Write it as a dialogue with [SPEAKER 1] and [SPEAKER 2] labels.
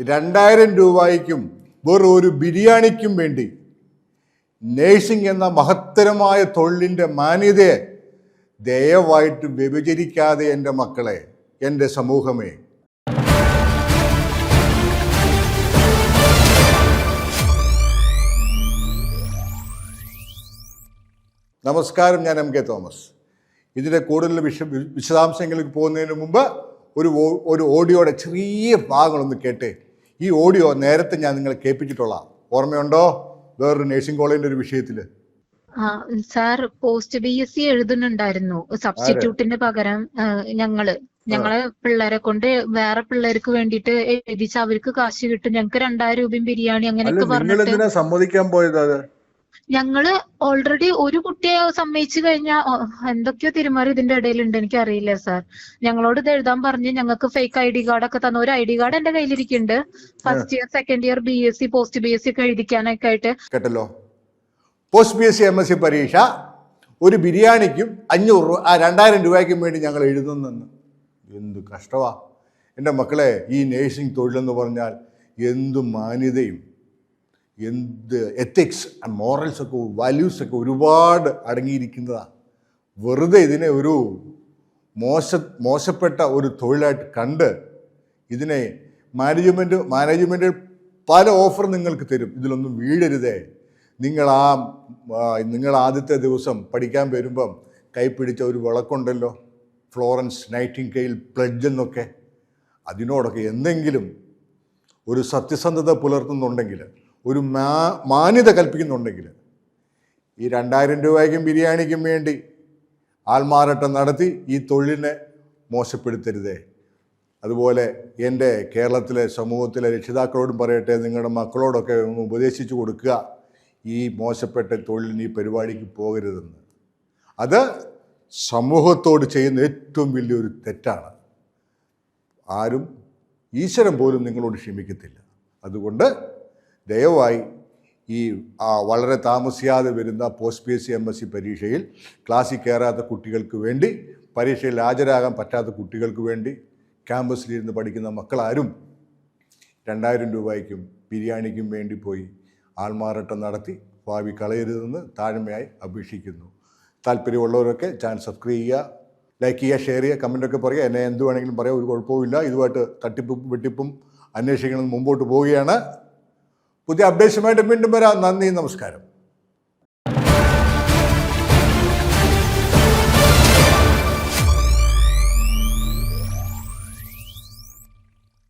[SPEAKER 1] രണ്ടായിരം രൂപയ്ക്കും വെറും ഒരു ബിരിയാണിക്കും വേണ്ടി നേഴ്സിംഗ് എന്ന മഹത്തരമായ തൊഴിലിന്റെ മാന്യതയെ ദയവായിട്ട് വ്യഭിചരിക്കാതെ എന്റെ മക്കളെ എന്റെ സമൂഹമേ. നമസ്കാരം ഞാൻ എം കെ തോമസ്. ഇതിന്റെ കൂടുതൽ വിശ വിശദാംശങ്ങളിലേക്ക് പോകുന്നതിന് മുമ്പ് ഒരു ഒരു ഓഡിയോയുടെ ചെറിയ ഭാഗങ്ങളൊന്ന് കേട്ടേ. ഈ ഓഡിയോ നേരത്തെ ഞാൻ നിങ്ങളെ കേൾപ്പിച്ചിട്ടുള്ള ഓർമ്മയുണ്ടോ? വേറൊരു നേഴ്സിംഗ് കോളേജിന്റെ ഒരു വിഷയത്തിൽ.
[SPEAKER 2] Sir post B S C എഴുതുന്നുണ്ടായിരുന്നു. സബ്സ്റ്റിറ്റ്യൂട്ടിന് പകരം ഞങ്ങൾ. ഞങ്ങളെ പിള്ളേരെ കൊണ്ട് വേറെ പിള്ളേർക്ക് വേണ്ടിട്ട് എഴുതിച്ച് അവർക്ക് കാശ് കിട്ടും. ഞങ്ങക്ക് രണ്ടായിരം രൂപയും ബിരിയാണി അങ്ങനെയൊക്കെ പറഞ്ഞിട്ട്
[SPEAKER 1] സമ്മതിക്കാൻ പോയത്
[SPEAKER 2] ഞങ്ങൾ ഓൾറെഡി ഒരു കുട്ടിയെ സമ്മതിച്ചു കഴിഞ്ഞാൽ എന്തൊക്കെയോ തിരുമാറി ഇതിന്റെ ഇടയിലുണ്ട് എനിക്ക് അറിയില്ല സാർ ഞങ്ങളോട് ഇത് എഴുതാൻ പറഞ്ഞ് ഞങ്ങൾക്ക് ഫേക്ക് ഐ ഡി കാർഡ് ഒക്കെ തന്ന. ഒരു ഐ ഡി കാർഡ് എന്റെ കയ്യിലിരിക്കുന്നുണ്ട്. First year second year B S C post B S C ഒക്കെ എഴുതിക്കാനൊക്കെ ആയിട്ട്.
[SPEAKER 1] കേട്ടല്ലോ? Post B S C M S C പരീക്ഷ ഒരു ബിരിയാണിക്കും അഞ്ഞൂറ് രൂപ ആ രണ്ടായിരം രൂപയ്ക്കും വേണ്ടി ഞങ്ങൾ എഴുതുന്നെന്ന്. എന്ത് കഷ്ടവാ. എന്റെ മക്കളെ ഈ നേഴ്സിംഗ് തൊഴിലെന്ന് പറഞ്ഞാൽ എന്തു മാന്യതയും. എന്ത് എത്തിക്സ് ആൻഡ് മോറൽസ് ഒക്കെ വാല്യൂസ് ഒക്കെ ഒരുപാട് അടങ്ങിയിരിക്കുന്നതാണ് വെറുതെ ഇതിനെ ഒരു മോശ മോശപ്പെട്ട ഒരു തൊഴിലായിട്ട് കണ്ട് ഇതിനെ മാനേജ്മെന്റ് മാനേജ്മെന്റ് പല ഓഫർ നിങ്ങൾക്ക് തരും. ഇതിലൊന്നും വീഴരുതേ. നിങ്ങൾ ആ ആ, നിങ്ങൾ ആദ്യത്തെ ദിവസം പഠിക്കാൻ വരുമ്പം കൈപ്പിടിച്ച ഒരു വിളക്കുണ്ടല്ലോ. ഫ്ലോറൻസ് നൈറ്റിംഗെയിൽ പ്ലഡ്ജ് എന്നൊക്കെ. അതിനോടൊക്കെ എന്തെങ്കിലും ഒരു സത്യസന്ധത പുലർത്തുന്നുണ്ടെങ്കിൽ ഒരു മാ മാന്യത കൽപ്പിക്കുന്നുണ്ടെങ്കിൽ ഈ രണ്ടായിരം രൂപയ്ക്കും ബിരിയാണിക്കും വേണ്ടി ആൾമാറാട്ടം നടത്തി ഈ തൊഴിലിനെ മോശപ്പെടുത്തരുതേ. അതുപോലെ എന്റെ കേരളത്തിലെ സമൂഹത്തിലെ രക്ഷിതാക്കളോടും പറയട്ടെ നിങ്ങളുടെ മക്കളോടൊക്കെ ഒന്ന് ഉപദേശിച്ചു കൊടുക്കുക. ഈ മോശപ്പെട്ട തൊഴിലിന് ഈ പരിപാടിക്ക് പോകരുതെന്ന്. അത് സമൂഹത്തോട് ചെയ്യുന്ന ഏറ്റവും വലിയൊരു തെറ്റാണ്. ആരും ഈശ്വരൻ പോലും നിങ്ങളോട് ക്ഷമിക്കത്തില്ല. അതുകൊണ്ട് ദയവായി ഈ വളരെ താമസിയാതെ വരുന്ന post P S C M S C പരീക്ഷയിൽ ക്ലാസ്സിൽ കയറാത്ത കുട്ടികൾക്ക് വേണ്ടി പരീക്ഷയിൽ ഹാജരാകാൻ പറ്റാത്ത കുട്ടികൾക്ക് വേണ്ടി ക്യാമ്പസിലിരുന്ന് പഠിക്കുന്ന മക്കളാരും രണ്ടായിരം രൂപയ്ക്കും ബിരിയാണിക്കും വേണ്ടി പോയി ആൾമാറാട്ടം നടത്തി ഭാവി കളയരുതെന്ന് താഴ്മയായി അപേക്ഷിക്കുന്നു. താല്പര്യമുള്ളവരൊക്കെ ചാനൽ സബ്സ്ക്രൈബ് ചെയ്യുക ലൈക്ക് ചെയ്യുക ഷെയർ ചെയ്യുക കമന്റൊക്കെ പറയുക. എന്നെ എന്ത് വേണമെങ്കിലും പറയാം ഒരു കുഴപ്പവുമില്ല. ഇതുമായിട്ട് തട്ടിപ്പും വെട്ടിപ്പും അന്വേഷിക്കണം മുമ്പോട്ട് പോവുകയാണ്. പുതിയ അപ്ഡേഷനുമായിട്ട് വീണ്ടും വരാം. നന്ദി നമസ്കാരം.